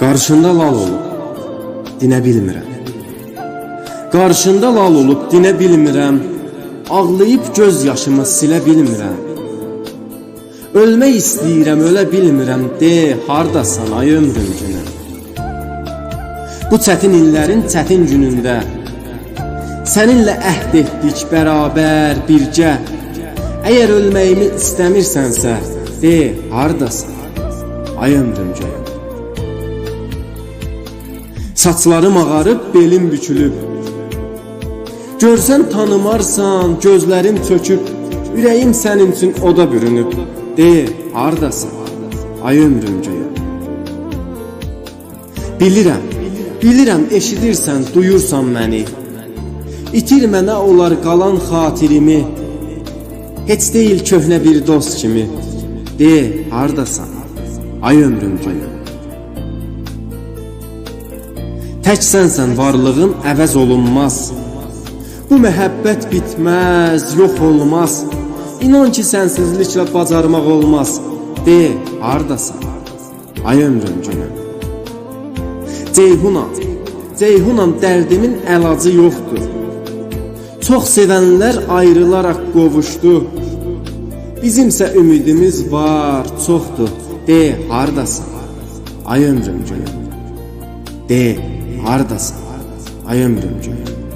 Qarşında lal olub dinə bilmirəm. Qarşında lal olub dinə bilmirəm. Ağlayıb göz yaşımı silə bilmirəm. Ölmək istəyirəm, ölə bilmirəm. De, hardasan ay ömrüm günüm? Bu çətin illərin çətin günündə Səninlə əhd etdik bərabər, bircə. Əgər ölməyimi istəmirsənsə, de, hardasan? Ay ömrüm göyüm. Saçlarım ağarıb, belim bükülüb. Görsən tanımarsan, gözlərim çöküb, ürəyim sənin üçün oda bürünüb. De, hardasan? Ay ömrüm göyüm. Bilirəm, bilirəm eşidirsən, duyursan məni. İtirmə nə olar qalan xatirimi. Heç deyil köhnə bir dost kimi. De, hardasan? Ay ömrüm göyüm. Tək sənsən varlığın əvəz olunmaz. Bu məhəbbət bitməz, yox olmaz. İnan ki sənsizliklə bacarmaq olmaz. De, hardasan? Ay ömrüm günüm. Ceyhunam, Ceyhunam dərdimin əlacı yoxdur. Çox sevənlər ayrılaraq qovuşdu. Bizimsə ümidimiz var, çoxdur. De, hardasan? Ay ömrüm günüm. De, hardasan? Ay ömrüm günüm.